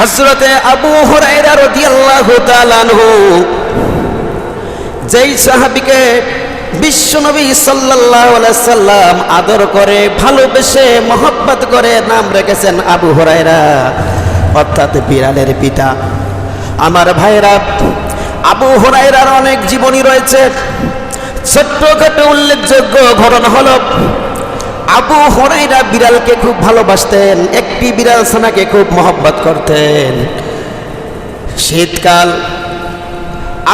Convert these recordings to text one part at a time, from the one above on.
হজরতে আবু আনহু, যেই সাহাবীকে বিশ্বনবী আলাইহি সাল্লাম আদর করে, ভালোবেসে মহব্বত করে নাম রেখেছেন আবু হুরায়রা, অর্থাৎ বিড়ালের পিতা। আমার ভাইরা আবু হুরায়রার অনেক জীবনী রয়েছে। ছোট্টখাটো উল্লেখযোগ্য ঘটনা হলো আবু হরাইরা বিড়ালকে খুব ভালোবাসতেন, একটি বিড়াল ছানাকে খুব মহব্বত করতেন। শীতকাল,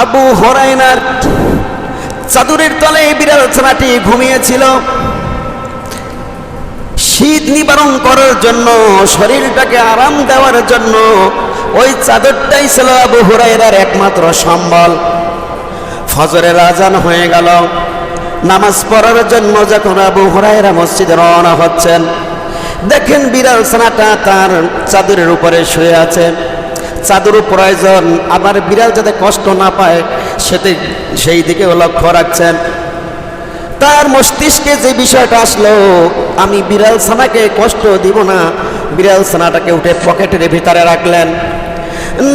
আবু হরাইনার চাদরের তলে বিড়াল ছানাটি ঘুমিয়েছিল। শীত নিবারণ করার জন্য, শরীরটাকে আরাম দেওয়ার জন্য ওই চাদরটাই ছিল আবু হুরাইরার একমাত্র সম্বল। ফজরের আজান হয়ে গেল। নামাজ পড়ার জন্য যখন আবু হুরাইরা মসজিদে রওনা হচ্ছেন, দেখেন বিড়াল ছানাটা তার চাদরের উপরে শুয়ে আছে। চাদরও প্রয়োজন, আবার বিড়াল যাতে কষ্ট না পায় সেতে সেই দিকেও লক্ষ্য রাখছেন। তার মস্তিষ্কে যে বিষয়টা আসলো, আমি বিড়াল ছানাকে কষ্ট দিব না। বিড়াল ছানাটাকে উঠে পকেটের ভিতরে রাখলেন।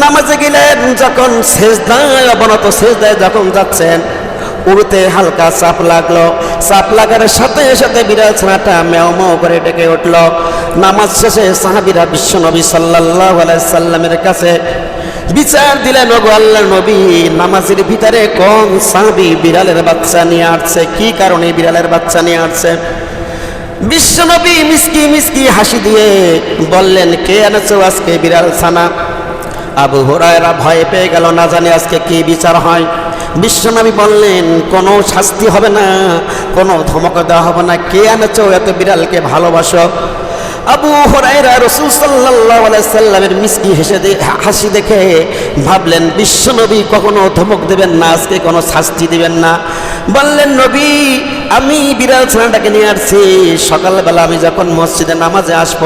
নামাজে গেলেন, যখন শেষদায় অবনত শেষদায় যখন যাচ্ছেন উড়তে হালকা চাপ লাগল। চাপ লাগার সাথে সাথে বিড়াল ছানাটা মেও মেও করে ডেকে উঠল। নামাজ শেষে সাহাবিরা বিশ্বনবী আলাইহি সাল্লামের কাছে বিচার দিলেন, ওগো আল্লাহ নবী, নামাজের ভিতরে কোন সাহাবি বিড়ালের বাচ্চা নিয়ে আসছে? কি কারণে বিড়ালের বাচ্চা নিয়ে আসছে? বিশ্বনবী মিসকি মিসকি হাসি দিয়ে বললেন, কে এনেছো আজকে বিড়াল ছানা? আবু হুরায়রা ভয় পেয়ে গেল, না জানে আজকে কি বিচার হয়। বিশ্বনবী বললেন, কোনো শাস্তি হবে না, কোনো ধমক দেওয়া হবে না। কে এনেছো এত বিড়ালকে ভালোবাসো? আবু হরাইরা রসুল আলাইহি সাল্লামের মিসকি হেসে হাসি দেখে ভাবলেন, বিশ্বনবী কখনো ধমক দেবেন না, আজকে কোনো শাস্তি দেবেন না। বললেন, নবী, আমি বিড়াল ছানাটাকে নিয়ে আসছি। সকালবেলা আমি যখন মসজিদে নামাজে আসব,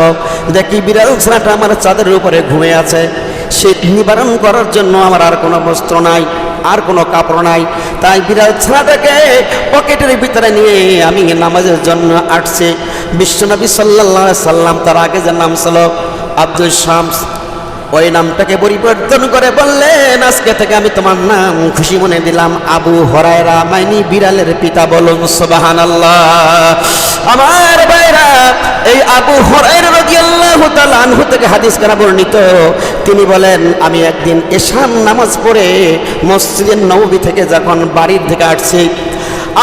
দেখি বিড়াল ছানাটা আমার চাঁদের উপরে ঘুমে আছে। শীত নিবারণ করার জন্য আমার আর কোনো বস্ত্র নাই, আর কোনো কাপড় নাই। তাই বিড়াল ছানাটাকে পকেটের ভিতরে নিয়ে আমি নামাজের জন্য আটছে বিশ্বনবী সাল্লা সাল্লাম তার আগে যে নাম ছিল আব্দুল শামস ওই নামটাকে পরিবর্তন করে বললেন, আজকে থেকে আমি তোমার নাম খুশি মনে দিলাম। আবু হরায়রা মাইনি বিড়ালের পিতা বলুন সুবাহান আমার বাইরা এই আবু হরাইরা রাদিয়াল্লাহু আনহু থেকে হাদিস করা বর্ণিত। তিনি বলেন, আমি একদিন এশান নামাজ পড়ে মসজিদের নববী থেকে যখন বাড়ির থেকে আসছি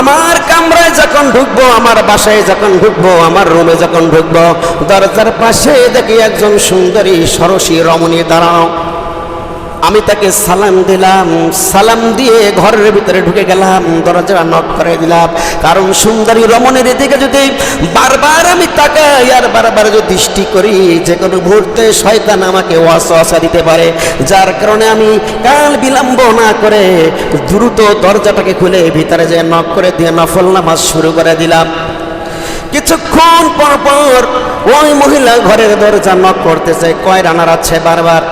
আমার কামরায় যখন ঢুকবো, আমার বাসায় যখন ঢুকবো, আমার রুমে যখন ঢুকবো, দরজার পাশে দেখি একজন সুন্দরী সরসী রমণী দাঁড়াও। আমি তাকে সালাম দিলাম। সালাম দিয়ে ঘরের ভিতরে ঢুকে গেলাম, দরজা নক করে দিলাম। কারণ সুন্দরী রমণের দিকে যদি বারবার আমি তাকাই, আর বারবার যদি দৃষ্টি করি, যে কোনো মুহূর্তে শয়তান আমাকে ওয়াসওয়াসা দিতে পারে। যার কারণে আমি কাল বিলম্ব না করে দ্রুত দরজাটাকে খুলে ভিতরে যে নক করে দিয়ে নফল নামাজ শুরু করে দিলাম। কিছুক্ষণ পর পর ওই মহিলা ঘরের দরজা নক করতেছে কয় রানার আছে বারবার।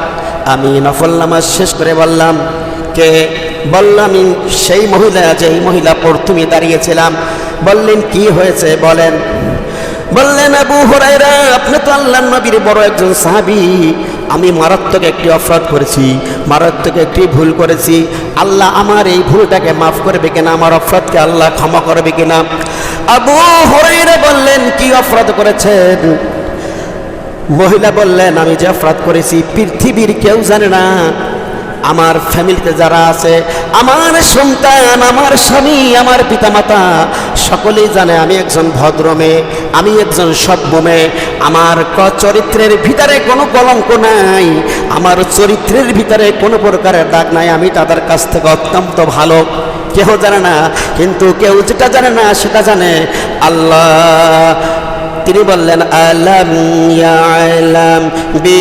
আমি নফল নামাজ শেষ করে বললাম, কে? বললাম সেই মহিলা, যেই মহিলা প্রথমে দাঁড়িয়েছিলাম। বললেন, কি হয়েছে? বলেন, বললেন, আবু হরাইরা আপনি তো আল্লাহ নবীর বড় একজন সাহাবি। আমি মারাত্মক একটি অপরাধ করেছি, মারাত্মক একটি ভুল করেছি। আল্লাহ আমার এই ভুলটাকে মাফ করবে কিনা, আমার অপরাধকে আল্লাহ ক্ষমা করবে কিনা? আবু হরাইরা বললেন, কি অপরাধ করেছেন? মহিলা বললেন, আমি যে অপরাধ করেছি, পৃথিবীর কেউ জানে না। আমার ফ্যামিলিতে যারা আছে, আমার সন্তান, আমার স্বামী, আমার পিতামাতা, সকলেই জানে আমি একজন ভদ্র মেয়ে, আমি একজন সভ্য মেয়ে। আমার চরিত্রের ভিতরে কোনো কলঙ্ক নাই, আমার চরিত্রের ভিতরে কোনো প্রকারের দাগ নাই, আমি তাদের কাছ থেকে অত্যন্ত ভালো। কেউ জানে না, কিন্তু কেউ যেটা জানে না, সেটা জানে আল্লাহ তিনি বললেন, আলম ইয়ালাম বি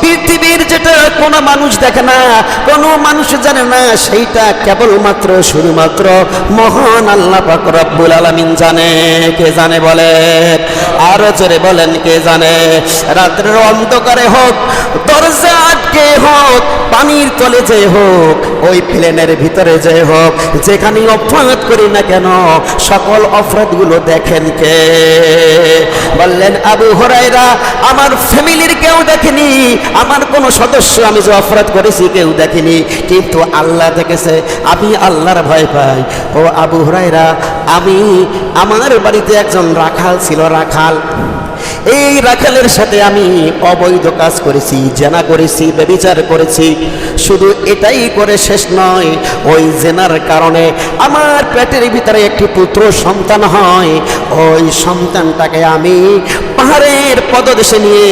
পৃথিবীর যেটা কোনো মানুষ দেখে না, কোনো মানুষ জানে না, সেইটা কেবলমাত্র, শুধুমাত্র মহান আল্লাহ পাক রব্বুল আলামিন জানে। কে জানে বলে আরও জোরে বলেন, কে জানে? রাত্রের অন্ধকারে হোক, দরজা আটকে হোক, পানির তলে যে হোক, ওই প্লেনের ভিতরে যে হোক, যেখানে অপরাধ করি না কেন, সকল অপরাধগুলো দেখেন কে? বললেন, আবু হরাইরা আমার ফ্যামিলির কেউ দেখেনি, আমার কোনো সদস্য আমি যে অপরাধ করেছি কেউ দেখেনি, কিন্তু আল্লাহ দেখেছে, আমি আল্লাহর ভয় পাই। ও আবু হরাইরা আমি আমার বাড়িতে একজন রাখাল ছিল, রাখাল। এই রাখালের সাথে আমি অবৈধ কাজ করেছি, জেনা করেছি বেবিচার করেছি। শুধু এটাই করে শেষ নয়, ওই জেনার কারণে আমার পেটের ভিতরে একটি পুত্র সন্তান হয়। ওই সন্তানটাকে আমি পাহাড়ের পদদেশে নিয়ে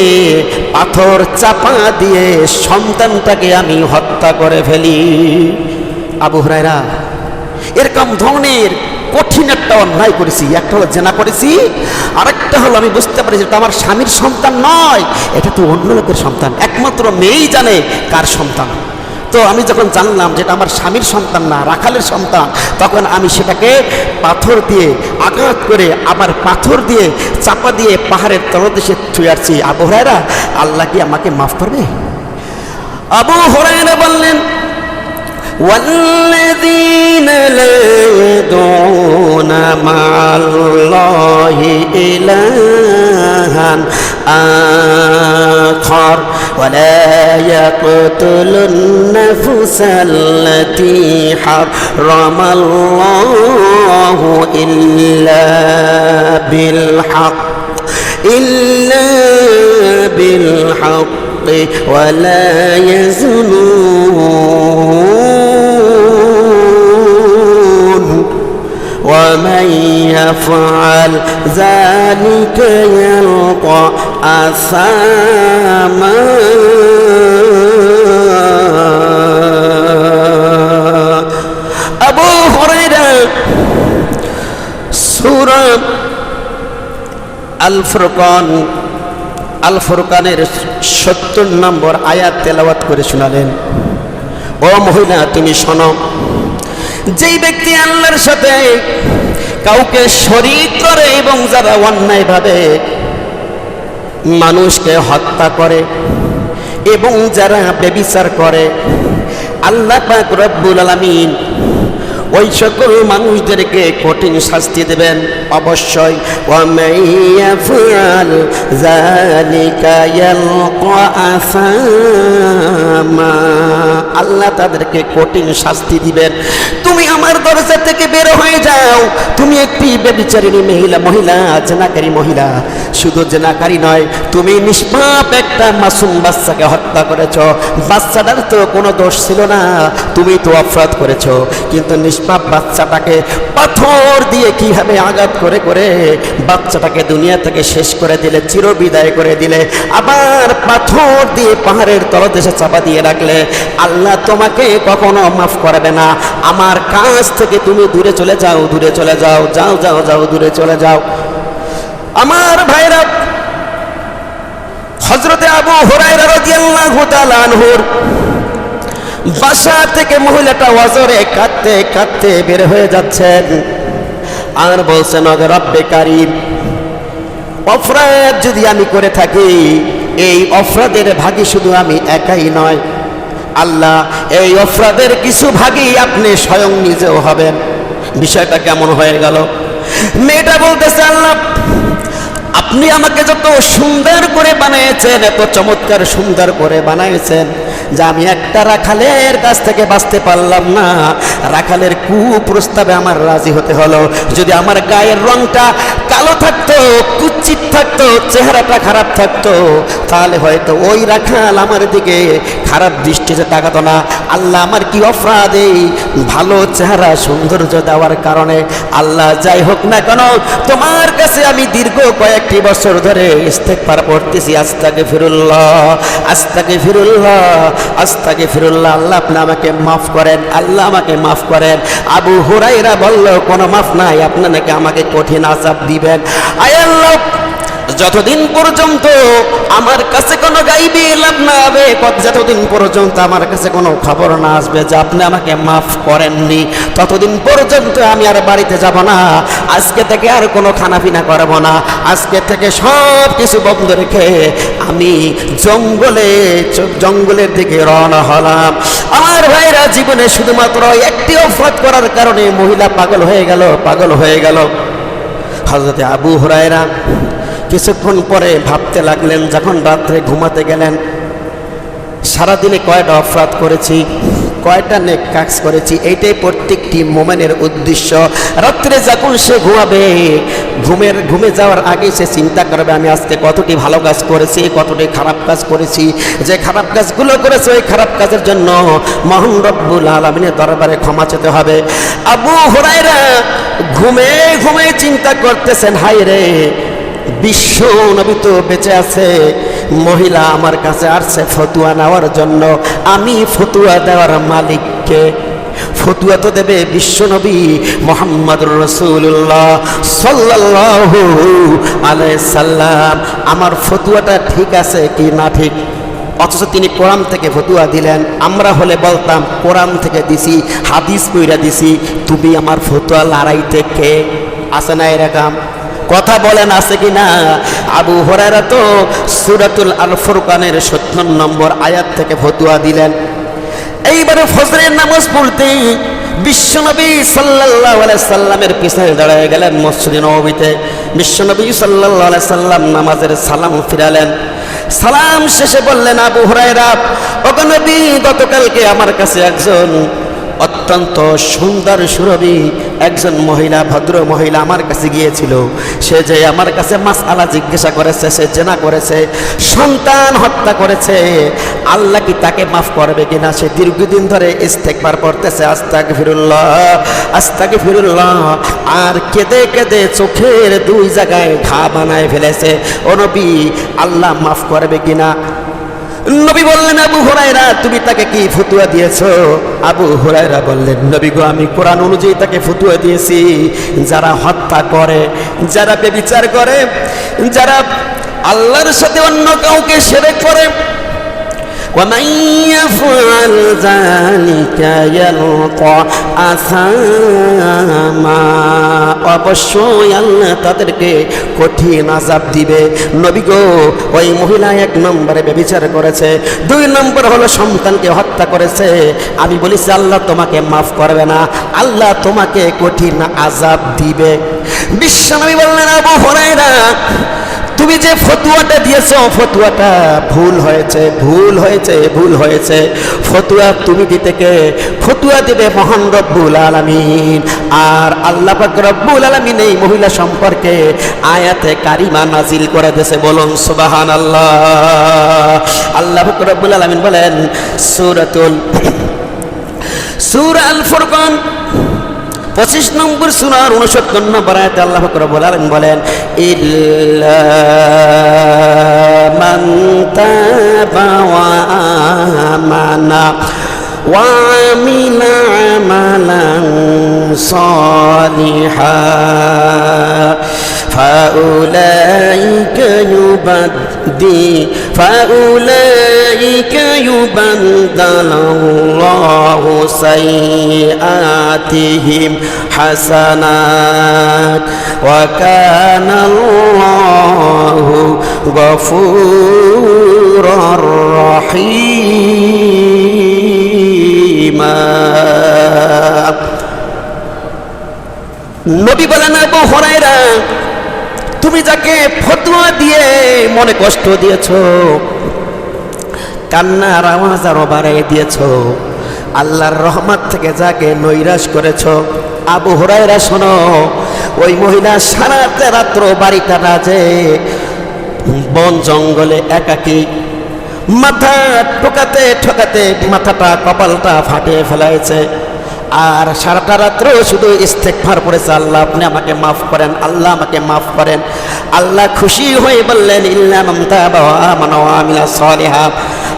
পাথর চাপা দিয়ে সন্তানটাকে আমি হত্যা করে ফেলি। আবু হরাইরা এরকম ধরনের কঠিন একটা অন্যায় করেছি। একটা হলো জেনা করেছি, আরেকটা হলো আমি বুঝতে পারি যে আমার স্বামীর সন্তান নয়। এটা তো অন্য লোকের সন্তান। একমাত্র মেয়েই জানে কার সন্তান। তো আমি যখন জানলাম যেটা আমার স্বামীর সন্তান না, রাখালের সন্তান, তখন আমি সেটাকে পাথর দিয়ে, আঘাত করে আবার পাথর দিয়ে, চাপা দিয়ে পাহাড়ের তলদেশে ছুঁয়ে আসছি। আবু হরাইরা আল্লাহ কি আমাকে মাফ করবে? আবু হরাইরা বললেন والذين لا يدعون مع الله إلها آخر ولا يقتل النفس التي حرم الله إلا بالحق إلا بالحق ولا يزنون ومن يفعل ذلك يلقى أثاما أبو هريرة سورة আল ফুরকান আল ফুরকানের সত্তর নম্বর আয়াত তেলাওয়াত করে শোনালেন ও মহিলা তুমি শোনো যেই ব্যক্তি আল্লাহর সাথে কাউকে শরীর করে এবং যারা অন্যায়ভাবে মানুষকে হত্যা করে এবং যারা বেবিচার করে, আল্লাহ পাক রব্বুল আলমিন ওই সকল মানুষদেরকে কঠিন শাস্তি দেবেন। অবশ্যই আল্লাহ তাদেরকে কঠিন শাস্তি দিবেন। তুমি আমার দরজা থেকে বের হয়ে যাও। তুমি একটি বেবিচারিণী মহিলা মহিলা, জেনাকারী মহিলা। শুধু জেনাকারী নয়, তুমি নিষ্পাপ একটা মাসুম বাচ্চাকে হত্যা করেছ। বাচ্চাটার তো কোনো দোষ ছিল না, তুমি তো অপরাধ করেছ। কিন্তু নিষ্পাপ বাচ্চাটাকে পাথর দিয়ে কীভাবে আঘাত করে করে বাচ্চাটাকে দুনিয়া থেকে শেষ করে দিলে চির বিদায় করে দিলে, আবার পাথর দিয়ে পাহাড়ের তলদেশে চাপা দিয়ে রাখলে, আল্লাহ তোমাকে কখনো মাফ করবে না। আমার কাছ থেকে তুমি দূরে চলে যাও, দূরে চলে যাও যাও যাও যাও, দূরে চলে যাও। আমার ভাইরা হজরতে আবু হরাইরা রাদিয়াল্লাহু বাসা থেকে মহিলাটা ওয়াজরে কাঁদতে কাঁদতে বের হয়ে যাচ্ছেন। আর বলছেন রব্বে কারিম, অপরাধ যদি আমি করে থাকি, এই অপরাধের ভাগী শুধু আমি একাই নয়। আল্লাহ, এই অপরাধের কিছু ভাগই আপনি স্বয়ং নিজেও হবেন। বিষয়টা কেমন হয়ে গেল? মেয়েটা বলতেছে, আল্লাহ, আপনি আমাকে যত সুন্দর করে বানিয়েছেন, এত চমৎকার সুন্দর করে বানিয়েছেন যে আমি একটা রাখালের কাছ থেকে বাঁচতে পারলাম না। রাখালের কুপ্রস্তাবে আমার রাজি হতে হলো। যদি আমার গায়ের রংটা কালো থাকতো কুচ্ছিত থাকতো, চেহারাটা খারাপ থাকতো। তাহলে হয়তো ওই রাখাল আমার দিকে খারাপ দৃষ্টিতে তাকাতো না। আল্লাহ আমার কি অপরাধ? এই ভালো চেহারা, সৌন্দর্য দেওয়ার কারণে। আল্লাহ যাই হোক না কেন, তোমার কাছে আমি দীর্ঘ কয়েকটি বছর ধরে ইস্তেকবার পড়তেছি। আস্তাকে ফিরুল্লাহ আস্তাকে ফিরুল্লাহ আস্তাকে ফিরুল্লাহ আল্লাহ আপনি আমাকে মাফ করেন, আল্লাহ আমাকে মাফ করেন। আবু হুরাইরা বলল, কোনো মাফ নাই, আপনার নাকি আমাকে কঠিন আজাব দিবেন যতদিন পর্যন্ত আমার কাছে কোনো গাইবি লাভ না হবে যতদিন পর্যন্ত আমার কাছে কোনো খবর না আসবে, যে আপনি আমাকে মাফ করেননি, ততদিন পর্যন্ত আমি আর বাড়িতে যাব না। আজকে থেকে আর কোনো খানাপিনা করব না। আজকে থেকে সব কিছু বন্ধ রেখে আমি জঙ্গলে জঙ্গলের দিকে রওনা হলাম। আমার ভাইরা জীবনে শুধুমাত্র একটি অফাত করার কারণে মহিলা পাগল হয়ে গেল, পাগল হয়ে গেল। হজরতে আবু হরায়রা কিছুক্ষণ পরে ভাবতে লাগলেন, যখন রাত্রে ঘুমাতে গেলেন, সারাদিনে কয়টা অপরাধ করেছি? কয়টা নেক কাজ করেছি, এইটাই প্রত্যেকটি মোমেনের উদ্দেশ্য। রাত্রে যখন সে ঘুমাবে, ঘুমের, ঘুমে যাওয়ার আগে সে চিন্তা করবে, আমি আজকে কতটি ভালো কাজ করেছি, কতটি খারাপ কাজ করেছি। যে খারাপ কাজগুলো করেছে, ওই খারাপ কাজের জন্য মহান রব্বুল আলমিনের দরবারে ক্ষমা চেতে হবে। আবু হরাইরা ঘুমে ঘুমে চিন্তা করতেছেন হাই রে, বিশ্ব নবী তো বেঁচে আছে। মহিলা আমার কাছে আসছে ফতুয়া নেওয়ার জন্য। আমি ফতুয়া দেওয়ার মালিককে ফতুয়া তো দেবে বিশ্বনবী মোহাম্মদ রসুল্লাহ সাল্লাল্লাহু আলাইহি সাল্লাম। আমার ফতুয়াটা ঠিক আছে কি না ঠিক? অথচ তিনি কোরআন থেকে ফতুয়া দিলেন। আমরা হলে বলতাম, কোরআন থেকে দিছি, হাদিস কইরা দিছি, তুমি আমার ফতুয়া লড়াইতে কে? আছে না এরকম? কথা বলেন আছে কি না আবু হরারা তো সুরাতুল আল ফুরকানের সত্তর নম্বর আয়াত থেকে ফতুয়া দিলেন। এইবারে ফজরের নামাজ পড়তে বিশ্বনবী আলাইহি সাল্লামের পিছনে দাঁড়ায় গেলেন মসজিদে নববীতে। বিশ্বনবী আলাইহি সাল্লাম নামাজের সালাম ফিরালেন। সালাম শেষে বললেন, আবু হুরায়রা, ওগো নবী, গতকালকে আমার কাছে একজন অত্যন্ত সুন্দর সুরভি একজন মহিলা, ভদ্র মহিলা আমার কাছে গিয়েছিল। সে যে আমার কাছে মাস আলা জিজ্ঞাসা করেছে, সে জেনা করেছে, সন্তান হত্যা করেছে। আল্লাহ কি তাকে মাফ করবে কিনা সে দীর্ঘদিন ধরে ইস্তেকবার পড়তেছে আস্তাক ফিরুল্লাহ আস্তাক ফিরুল্লাহ আর কেঁদে কেঁদে চোখের দুই জায়গায় ঘা বানায় ফেলেছে। ও নবী, আল্লাহ মাফ করবে কিনা? নবী বললেন, আবু হুরায়রা, তুমি তাকে কি ফতুয়া দিয়েছ? আবু হুরায়রা বললেন, নবী গো, আমি কোরআন অনুযায়ী তাকে ফতুয়া দিয়েছি। যারা হত্যা করে, যারা বেবিচার করে, যারা আল্লাহর সাথে অন্য কাউকে সেরে করে ومن يفعل ذلك يلقى আসামা অবশ্যই আল্লাহ তাদেরকে কঠিন আজাব দিবে নবী গো ওই মহিলা এক নম্বরে ব্যবিচার করেছে দুই নম্বর হলো সন্তানকে হত্যা করেছে আমি বলেছি আল্লাহ তোমাকে মাফ করবে না আল্লাহ তোমাকে কঠিন আজাব দিবে বিশ্বনবী বললেন আবু হরাইরা তুমি যে ফতুয়াটা দিয়েছ ফতুয়াটা ভুল হয়েছে ভুল হয়েছে ভুল হয়েছে। ফতুয়া তুমি দিতে কে? ফতুয়া দিবে মহান রব্বুল আলামিন। আর আল্লাহ পাক রব্বুল আলামিন এই মহিলা সম্পর্কে আয়াতে কারিমা নাজিল করে দেছে বলুন সুবাহান আল্লাহ আল্লাহ পাক রব্বুল আলামিন বলেন, সূরাতুল সূরা আল ফুরকান পঁচিশ নম্বর সুনার উনসত্তর নম্বর আয়তে আল্লাহ ফকর বলেন বলেন ইল্লা মান তাবা ওয়া আমানা وعمل عملا صالحا فأولئك يبدي فأولئك يبدل الله سيئاتهم حسنات وكان الله غفورا رحيما নবী বলেন আবু হরাইরা তুমি যাকে ফতোয়া দিয়ে মনে কষ্ট দিয়েছ, কান্নার আওয়াজ আরও বাড়াই দিয়েছ, আল্লাহর রহমত থেকে যাকে নৈরাশ করেছ। আবু হরাইরা শোনো, ওই মহিলা সারা রাত্র বাড়িটা রাজে, বন জঙ্গলে একাকী, মাথা ঠোকাতে ঠোকাতে মাথাটা কপালটা ফাটিয়ে ফেলাইছে। আর সারাটা রাত্র শুধু ইস্তেকভার পড়েছে, আল্লাহ আপনি আমাকে মাফ করেন, আল্লাহ আমাকে মাফ করেন। আল্লাহ খুশি হয়ে বললেন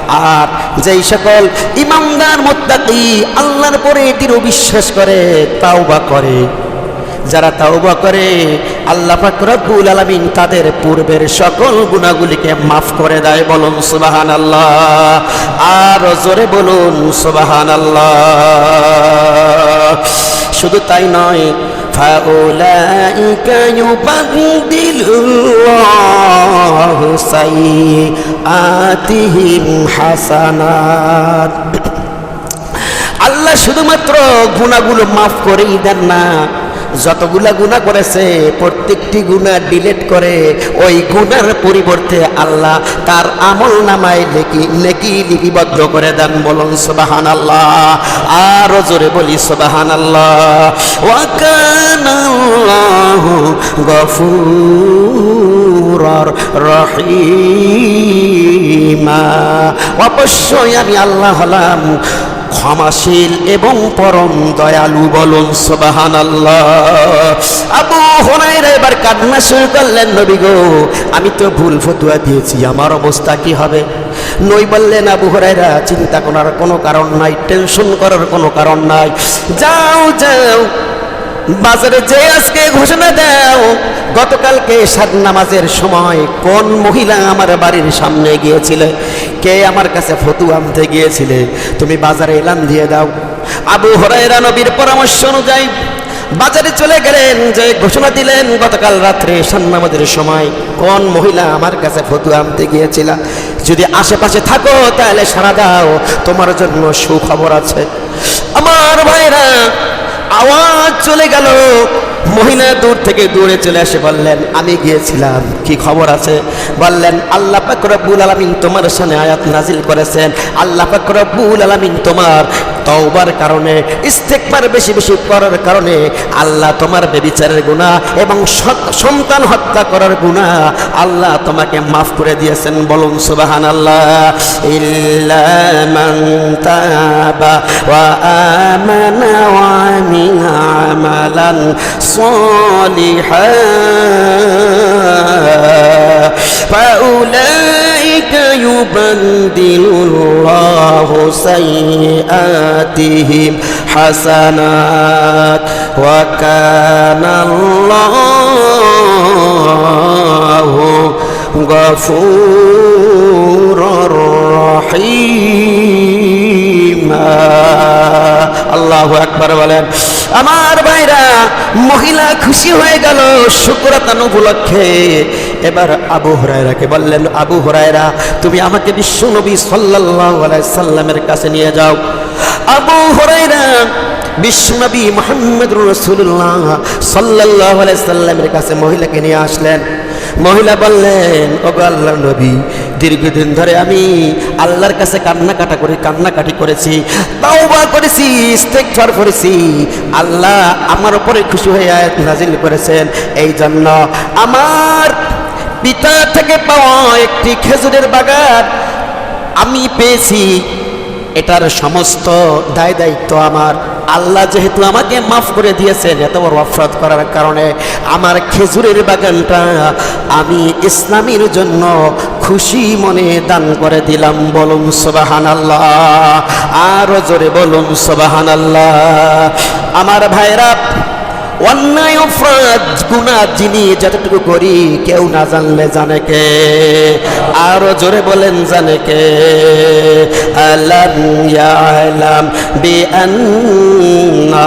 আর যেই সকল ইমামদার মোত্তাকি আল্লাহর পরে দৃঢ় বিশ্বাস করে তাও বা করে। যারা তাওবা করে আল্লাহ পাক রব্বুল আলামিন তাদের পূর্বের সকল গুনাহগুলিকে মাফ করে দেয় বলুন সুবহানাল্লাহ আর জোরে বলুন সুবহানাল্লাহ শুধু তাই নয় فأولئك يبدل الله سيئاتهم حسنات আল্লাহ শুধুমাত্র গুণাগুলো মাফ করেই দেন না যতগুলা গুণা করেছে, প্রত্যেকটি গুণা ডিলেট করে, ওই গুণার পরিবর্তে আল্লাহ তার আমল নামায় নেকি নেকি লিপিবদ্ধ করে দেন। বলুন সুবাহান আল্লাহ আরও জোরে বলি সুবাহান আল্লাহ ওয়াকানাল্লাহু গফুরর রহিমা। অবশ্যই আমি আল্লাহ হলাম ক্ষমাশীল এবং পরম দয়ালু বলুন সোবাহান আবু হনাইরা এবার কান্না শুরু করলেন, নবী গো, আমি তো ভুল ফতুয়া দিয়েছি, আমার অবস্থা কি হবে? নই বললেন, আবু হরাইরা চিন্তা করার কোনো কারণ নাই, টেনশন করার কোনো কারণ নাই। যাও যাও, বাজারে যে আজকে ঘোষণা দাও, গতকালকে সাত নামাজের সময় কোন মহিলা আমার বাড়ির সামনে গিয়েছিলে? কে আমার কাছে ফতু আনতে গিয়েছিলে? তুমি বাজারে এলান দিয়ে দাও। আবু হরাইরা নবীর পরামর্শ অনুযায়ী বাজারে চলে গেলেন, যে ঘোষণা দিলেন, গতকাল রাত্রে সান্নামাদের সময় কোন মহিলা আমার কাছে ফতু আনতে গিয়েছিল? যদি আশেপাশে থাকো, তাহলে সারা দাও, তোমার জন্য সুখবর আছে। আমার ভাইরা, আওয়াজ চলে গেল। মহিলা দূর থেকে দূরে চলে এসে বললেন, আমি গিয়েছিলাম। কি খবর আছে? বললেন, আল্লাহ পাক রব্বুল আলামিন তোমার সামনে আয়াত নাজিল করেছেন। আল্লাহ পাক রব্বুল আলামিন তোমার তওবার কারণে, ইস্তেকবার বেশি বেশি করার কারণে আল্লাহ তোমার বেবিচারের গুনাহ এবং সন্তান হত্যা করার গুনাহ আল্লাহ তোমাকে মাফ করে দিয়েছেন। বলুন, সুবহানাল্লাহ। ইল্লা صالحا. فأولئك يبدل الله سيئاتهم حسنات. وكان الله غفورا رحيما. আল্লাহ আকবার বলেন, আমার ভাইরা, মহিলা খুশি হয়ে গেল শুক্রতান উপলক্ষে। এবার আবু হরাইরাকে বললেন, আবু হরাইরা তুমি আমাকে বিশ্ব নবী সাল্লাল্লাহু আলাইহি সাল্লামের কাছে নিয়ে যাও। আবু হরাইরা বিশ্বনবী মোহাম্মদ রসুল্লাহ আলাইহি সাল্লামের কাছে মহিলাকে নিয়ে আসলেন। মহিলা বললেন ও আল্লাহ নবী দীর্ঘদিন ধরে আমি আল্লাহর কাছে কান্নাকাটা করে কান্নাকাটি করেছি, তাওবা করেছি, ইস্তেগফার করেছি। আল্লাহ আমার উপরে খুশি হয়ে আয়াত নাজিল করেছেন। এই জন্য আমার পিতা থেকে পাওয়া একটি খেজুরের বাগান আমি পেয়েছি। এটার সমস্ত দায় দায়িত্ব আমার। আল্লাহ যেহেতু আমাকে মাফ করে দিয়েছেন, এত বড় অপরাধ করার কারণে আমার খেজুরের বাগানটা আমি ইসলামের জন্য খুশি মনে দান করে দিলাম, বলুন সোবাহান আল্লাহ আরও জোরে বলুন সোবাহান আল্লাহ আমার ভাইরা, অন্যায়, অপরাধ গুণা যিনি যতটুকু করি কেউ না জানলে জানে কে? আরও জোরে বলেন জানে কে? আলাম বি আন্নাল্লাহ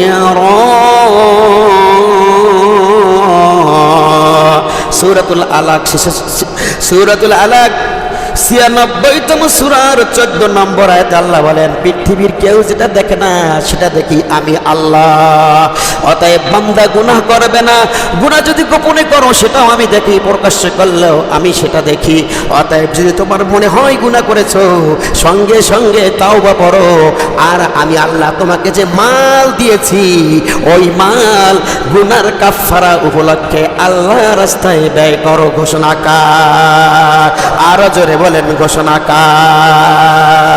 ইয়ারা সূরাতুল আলাক সূরাতুল আলাক ছিয়ানব্বইতম সুরার চোদ্দ নম্বর আয়তে আল্লাহ বলেন, পৃথিবীর কেউ যেটা দেখে না, সেটা দেখি আমি আল্লাহ। অতএব বান্দা গুনাহ করবে না। গুনাহ যদি গোপনে করো, সেটাও আমি দেখি, প্রকাশ্য করলেও আমি সেটা দেখি। অতএব যদি তোমার মনে হয় গুনাহ করেছ, সঙ্গে সঙ্গে তাও বা পড়ো আর আমি আল্লাহ তোমাকে যে মাল দিয়েছি, ওই মাল গুনার কাফারা উপলক্ষে আল্লাহ রাস্তায় ব্যয় করো ঘোষণা কার। আরও জোরে বলেন ঘোষণা কার?